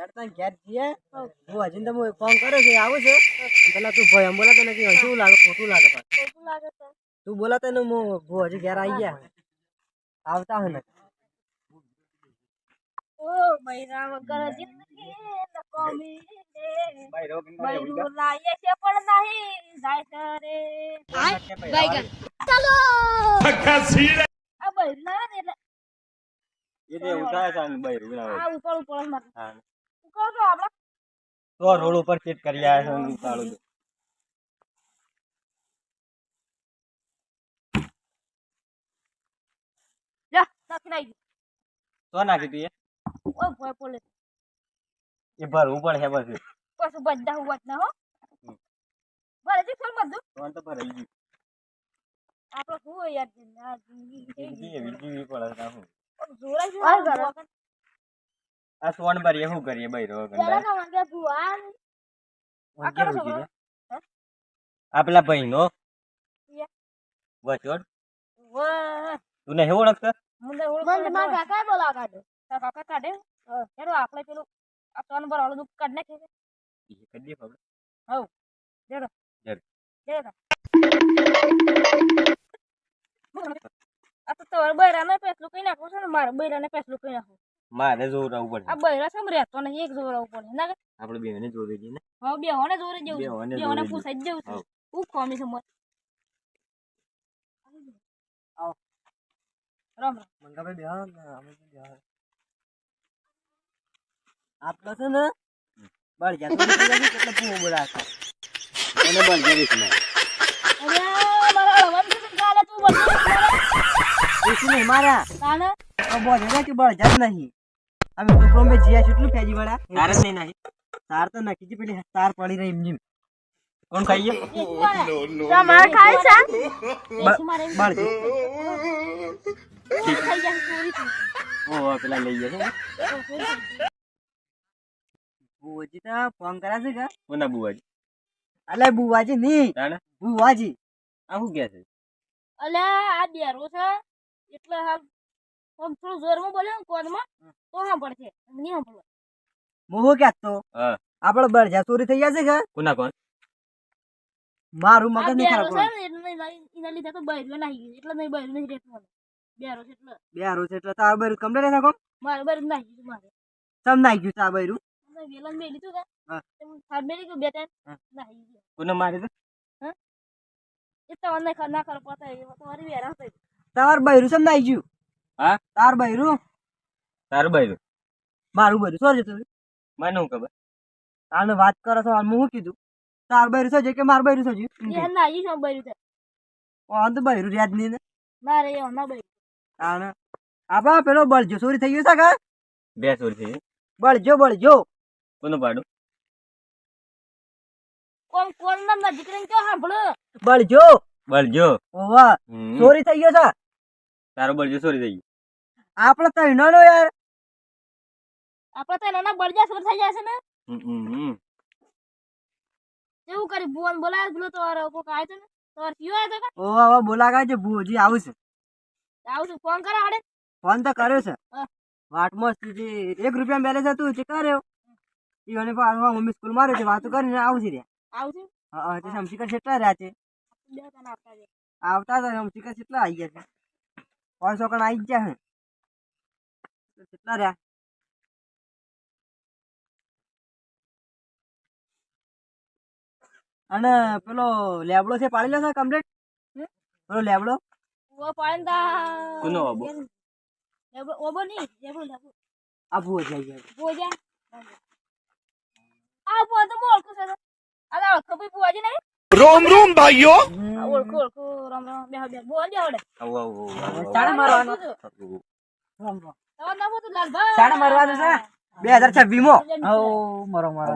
હેડ તને ઘેર જઈએ. હું હજી તો હું ફોન કર્યો છે આવું છે. પેલા તું ભાઈ બોલાતો નથી શું લાગે ખોટું લાગે ખોટું લાગે તું બોલાતો ને હું હું હજી ઘેર આવી ગયા. આવતા હોય ને. ઓ બૈરા વગર જિંદગી નકામી બૈરું લાયે છે પણ નહીં જાય કરે બાઈગન ચાલો. આ બૈરું ના ને એટલે એટલે ઉઠાય છે બૈરું ના આ ઉપર ઉપર મારે. હા. કહો તો આપડા તો રોડ ઉપર ચેક કરી આવ્યા છે ને ઉતાળું છું. જા નાખી નાખી તો નાખી તું એ? ઓ ભોય પોલે એ ભરવું પડે પછી પાછું બધા હું વાત ના હો ભરે છે ખરું બધું તો તો ભરાઈ ગયું આપણે શું હોય યાર જિંદગી આ જિંદગી જિંદગી એવી જીવવી પડે છે શું. જોરા શું આ સોન ભરીએ શું કરીએ? બૈરો ના માંગે ભુવા આ પેલા ભાઈ નો વચોડ? તું ઓળખતો? ઓળખ મને કાકા બોલા કાઢે. કાકા કાઢે? હેડો આપણે પેલું આ તન પર આલું કાઢ નાખે એ દે આ તો તમારે બૈરાને પેસલું કઈ નાખવું છે ને? મારે બૈરાને પેસલું કઈ નાખવું? મારે જોવરાવું આ પડે બૈરા છે રહેતો નહીં એક જોરાવું પડે. ના આપણે બેને જોવી જઈએ ને? હવે બે હોને જોરે જવું છે. બેહોને બે હોને જોરે પૂછાઈ જ જેવું હું. ખોમી છે મોર આવો. રામ રામ. મંગાભાઈ બેહો ને અમે બી બેહો. આપડે છે ને? બળ જા તો કેટલા પૂરો બોલાતા એને બળ જરીશ ને અરે મારા હળવાનું છે ગાલે તું બોલ પૂછ નહીં મારા? તાને બોલ ને કે બળ જા નહીં. અમે છોકરો મેં જીયા કેટલું ફેજી વળા તારે જ નહીં નાખી. તાર તો નાખી છે પેલી તાર પડી રહી એમ જેમ કોણ ખાઈએ તમારે ખાય છે બળ જા. ખાઈ ઓ પેલા લઈ જશે બુવાજી તો ફોન કરા છે કે? કોના બુવાજી? અલે બુવાજી નહીં બુવાજી. આ શું કે છે? અલ્યા આ બેરો છે. એટલે હાલ આમ થોડું જોરમાં બોલ્યો ને કોનમાં તો સાંભળશે નહીં સાંભળવા. મોહો શું તો હા. આપડે બળ જા ચોરી થઈ જશે છે કે કોના કોણ? મારું મગજ નહીં ખરાબ એના લીધે તો બૈરું નાહી ગયું એટલે નહીં બૈરું નહીં રહેતું. બેરો છે એટલે. બેરો છે એટલે તાર બૈરું કમ્પ્લેટ રહેતા કોમ મારું બૈરું નાહી ગયું મારે. તમ નાઈ ગયું તાર બૈરું? વેલન મેલી તું કે? હા. હાથ મેલી ગયું બે ટાઈમ હા. ગયું. કોને મારી એ તો મને ખર ના ખર પડતા એ તમારી વેરા થઈ તાર બૈરું સમ નાઈ ગયું? હા? તાર બૈરું તાર બૈરું મારું બૈરું શું જતું મને હું ખબર? આને વાત કરો છો હું શું કીધું? તાર બૈરું શું છે કે મારું બૈરું શું યાર ના નાહી છે બૈરું છે? ઓન તો બૈરું યાદ નહીં ને. મારે એ ના. બૈરું તાણ આપડા પેલો બળજો. ચોરી થઈ ગયો છે કે? બે ચોરી થઈ ગઈ. બળજો બળજો. કોનું પાડું? કોણ કોણ ના નજીક રહીને કેવો સાંભળો? બળજો. બળજો. ઓવા. ચોરી થઈ ગયો છે. તારો બળજો ચોરી થઈ ગયું. આપડે તો હિનો નો યાર. આપડે તો નાના બળજા સુર થઈ જશે ને. હમ, હમ, હમ. એવું કરી ભુવન બોલાય પેલો તમારો કોક આવ્યો તો ને. તમારે પીવો આવ્યો તો ઓ ઓવા બોલાગા છે ભૂજી આવું છે. આવું છું ફોન કરો હાડે. ફોન તો કર્યો છે. વાટ વાટમાં જે એક રૂપિયા બેલેન્સ હતું તે કર્યો ઈવને પાછું મમ્મી સ્કૂલ માર્યો છે વાતો કરીને આવું છે રે આવું છું? હા હા, તે સમસીકર કેટલા રહ્યા છે. આવતા હતા સમસીકર કેટલા આવી ગયા છે. પાંચસો કણ આવી જ ગયા હે તો કેટલા રહ્યા? અને પેલો લેબડો છે પાડી લેશે કમ્પ્લીટ પેલો લેબડો? ઓ આ ભૂ તો મોળ કો સર અરે ઓળખો ભી રોમ રોમ ઓળખો ઓળખો. રોમ રોમ બે બે ભૂ આજે મારવાનો. રોમ. સાડા મરવાનું છે બે હજાર છવ્વીસમાં. મરો મરો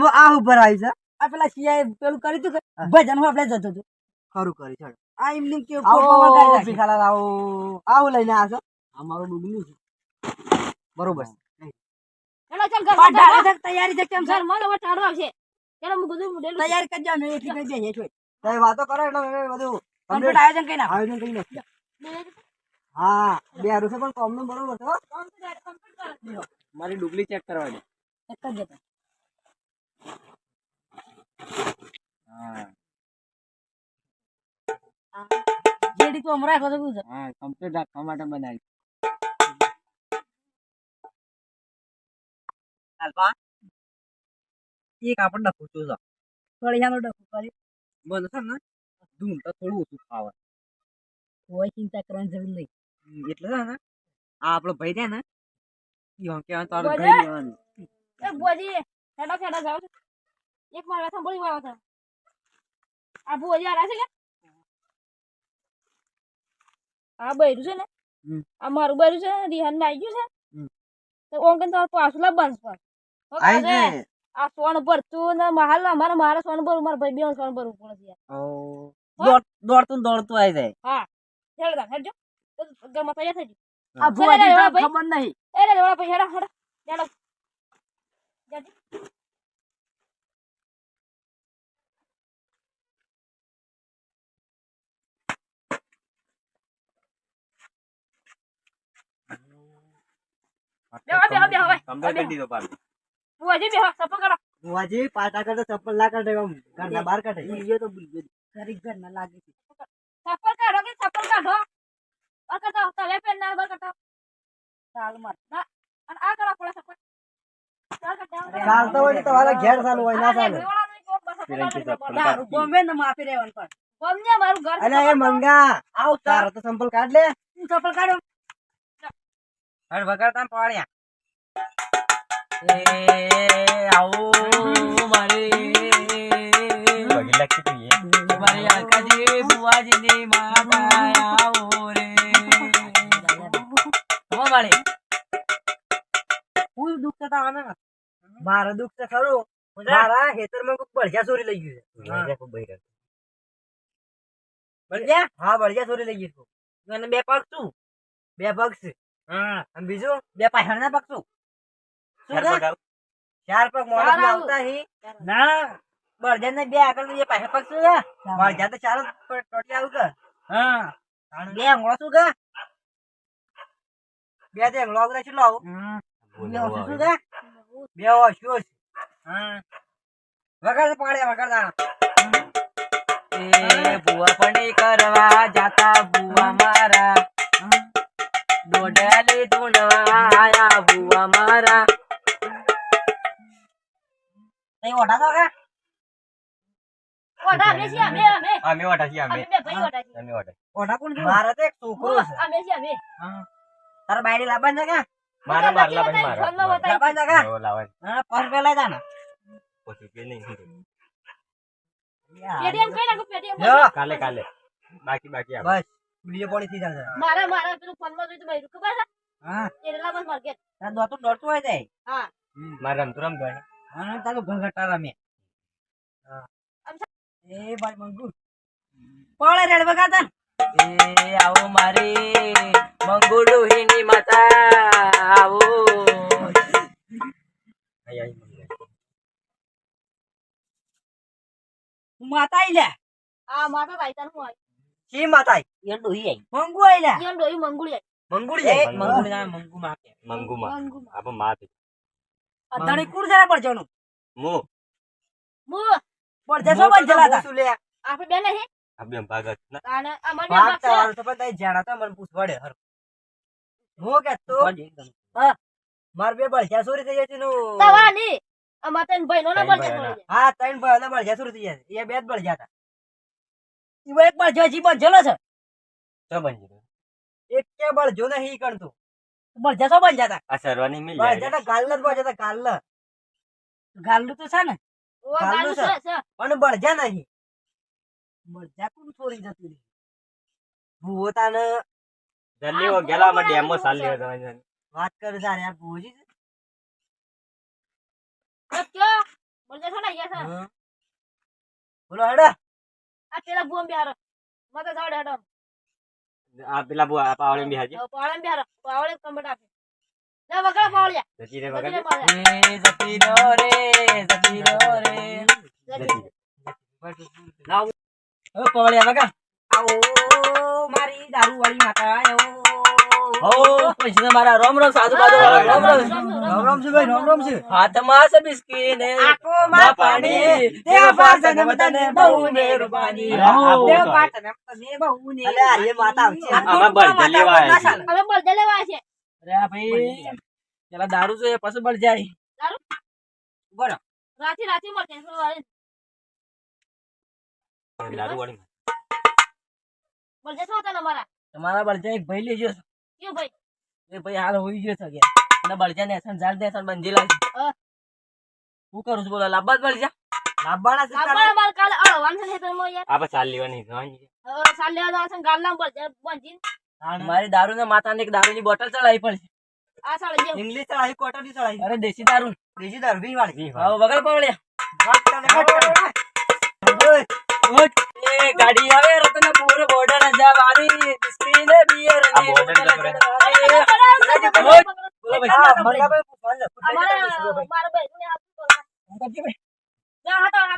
માં આ ઉપર આવી છે. આ પેલા સિયાએ પેલું કર્યું હતું ભજન હું આપણે જતો હતો. ખરું કરી છે આ કે આવો આવું. લઈને આ છો. છે. બરોબર. છે તૈયારી છે કેમ સરમાં હવે ટાળો આવશે. ચાલો હું તૈયારી કરજો એટલી કરી દઈએ વાતો કરો એટલે બધું કમ્પ્લીટ આયોજન કઈ નાખો. આયોજન કઈ નાખીએ હા બે હારું છે પણ કોમનું બરોબર છે કરો મારી ડુગલી ચેક કરવા દે એક જ જતો જેડી તો હમણાં રાખો તો શું છે? હા કમ્પ્લીટ રાખવા માટે બનાવી. હાલપા એક આપણને પૂછું છે ફળિયાનો ડખો કર્યો મને છે ને? દૂધ ઉલટા થોડું ઓછું ખાવે કોઈ ચિંતા કરવાની જરૂર નહીં એટલે છે ને આ આપણો ભાઈ છે ને એ હું કહેવાનું તારું બોલે? લેવાનું એ બોજી હેડા હેડા જાવ એક મારા બોલી વાળો છે આ બોજી આ છે કે આ બૈરું છે ને આ મારું બૈરું છે ને રિહાન ને આવી ગયું છે. તો ઓમ કે તમારે પાછું લાવ બંધ પર આઈ આ સોન ભરતું ને મહાલ અમારે મારા સોન ભરું મારા ભાઈ બે સોન ભરવું પડે છે દોડતું ને દોડતું આવી જાય હા હેડ તા હેડ જો ગમત તૈયાર થઈ ગયું આ ચલે રે, ભુવાજી વાહ તને ભાઈ. ખબર નહીં એ રે વાળા ભાઈ હેડા હેડા હેડા જાજી. બેહો, બેહો, બેહો, ભાઈ. કમ્પ્લીટ કરી દીધો પાછો બુઆજી બેહો સપો કરો બુવાજી પાટા કરતા ચપ્પલ ના કાઢે આમ ઘરના બહાર કાઢે ભૂલ્યો તો ભૂલ્યો જ. ઘર ના લાગે છે. સપલ કાઢો કે સપલ કાઢો? કરતા તલે પેન ના બર કરતા ચાલ માર. અને આ કરવા પડે સપલ કરતા ચાલતો હોય તો તમારા ઘેર ચાલુ હોય ના ચાલે. ચપ્પલ ને માફી રહેવાનું પણ. ગમને મારું ઘર અલે એ મંગા આવ તાર તો સંપલ કાઢ લે. તું ચપ્પલ કાઢો? હર વગાડતા પાડ્યા. એ આવો મારે. બગી મારી આકાજી બુવાજીની માતા આવો રે હો મારી કોઈ દુઃખ તો આવે ને મારે દુઃખ તો ખરું મારા ખેતરમાં કોઈક બળજા ચોરી લઈ ગયું છે બળજા હા બળજા ચોરી લઈ ગયું. અને બે પગ શું બે પગ છે અને બીજું બે પાછળના પગ શું ચાર પગ મોડા આવતા ના બળજા ને બે આગળ લઈએ પાસે પાછળ પગ શું છે બળજા તો ચાલો ટોટી આવું કે હા. બે અંગળો શું કે બે તે અંગળો આગળ કેટલો આવું બે ઓછું શું કે બે ઓછું છે. હા. વગાડ પાડે વગાડતા એ બુવા પણ કરવા જાતા બુવા મારા. દોડાલી ધૂણવા આયા બુવા મારા. ઓઢા તો કે ઓઢા અમે છીએ અમે અમે. અમે વાટા છીએ અમે. અમે બે ભાઈ ઓઢા છીએ. અમે વાટા ઓઢા કોણ છે મારા તો એક છોકરો છે. અમે છીએ અમે. તારા બાયડી લાવવા કે? મારા બાર લાવવા મારા. લાવવા કે? ઓ લાવે હા પર પેલા જા ને. પછી કે નહીં પેડીએમ કઈ નાખો પેડીએમ કાલે કાલે. બાકી બાકી આ બસ વીડિયો પડી થઈ જશે. મારા મારા પેલું ફોનમાં જોયું તો ભાઈ ખબર છે? હા. એરલા બસ માર્કેટ તાર દોતું દોડતું હોય જાય હા. મારે રમતું રમતું હોય. હા તારું ઘરઘટા રમે એ ભાઈ મંગુ. પડે રેડ વગાડતા એ આવો મારી મંગુડુહીની માતા આવો. આઈ આઈ. માતા આઈ લે? આ માથા રાયતા નું હોય શી માતા એ ડોહી આઈ. મંગુ આઈ લે? ઈયન ડોઈ મંગુળી મંગુડી એ જાય? મંગુ. મંગુ ના મંગુ માં મંગુમાં. મંગુ આપણે માથે. અધણી કુડ જરા પડજોનું મો. મુ. પડજે સો બંધ જલાતા. શું લે. આપણે બે નહીં? આ ભાગત ના. અને અમાર બે ભાગ ભાગ છે. તમારું તો પણ તઈ જાણા તો મને પૂછવાડે હર. હું કે તો? માર બે થઈ જતી નું તવાની અમાર તન ભાઈ નો. હા ભાઈ થઈ એ બે જ બળજા હતા ઈ એક બંધેલો છે. તો બની એક કે બળજો નહીં કરતું પડજે સો બંધ જતા. અસરવાની સરવાની મિલ જાય તો ગાલ જ બોલ હતા ગાલ ગાલું તો છે ને. પણ બળજા નહીં. બળજા કોણ ચોરી જતી રહી ભૂવો તાને જલ્દી ગેલા માં ડેમો લેવા જવાનું. વાત કરે તારે આ ભૂજી. બોલો હેડા. આ પેલા ભૂમ બિહાર મત જાડ હડો. આ પેલા બુ આ પાવળે બિહાર છે પાવળે બિહાર પાવળે કમ્બટ આપે. જા વગળ પાવળિયા. જતી રે વગળ જતીરો રે રે આવો મારી દારૂ વાળી માતા ઓ પછી મારા રોમ રોમ સાધુ બાધુ રોમ રોમ. રામ રામ. છે ભાઈ રામ રામ છે. હાથમાં છે બિસ્કી ને આંખોમાં પાણી દેવ પાર્થને તને બહુ મહેરબાની આવો. દેવ પાર્થને બહુ ને અલે આ માતા આવશે આમાં બળદ લેવા છે. હવે બળદે લેવા છે. અરે ભાઈ પેલા દારૂ છે પછી બળ જાય. બોલો રાતે રાતે મળશે સવારે દારૂવાળી. બળદે શું હતા તમારા તમારા બળજા એક ભાઈ લેજો કયો ભાઈ? એ ભાઈ હાલ હોઈ ગયો છે કે અને બળજા ને એસન ઝાડ દે બંજી લાગી હું. કરું છું બોલો લાંબા બળજા? લાંબાના છે તારે? માર કાલે અળવાન છે ખેતરમાં યાર આપણે ચાલ લેવાની છે, હા. હવે લેવા જવા છે ગાલના બળદે બંધીને. મારી દારૂ ને એક બોટલ ચડાવી પડશે. આ જે ઇંગ્લિશ ચડાવી કોટરી ચડાવી. અરે દેશી દારૂ દેશી દારૂ વી વાળી. હા વગર પડ્યા એ ગાડી આવે રતનપુર બોર્ડર જવાની. ને બોલો ભાઈ. મારા ને આપી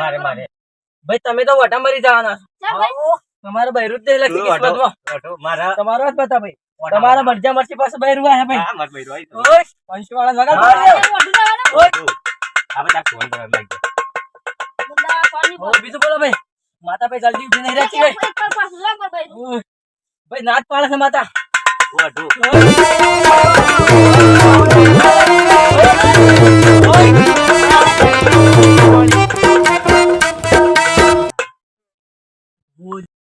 મારે મારે. તમે તો વટા મરી જવાના તમારા ચાલ ભાઈ. તમારો બૈરું જ કિસ્મતમાં મારા તમારો જ બતા ભાઈ. તમારા મરજા મરજી પાસે બૈરું આયા ભાઈ. પંચવાળા જલ્દી ઉઠી નહીં રહેતી ભાઈ ભાઈ નાચ પાડે છે માતા.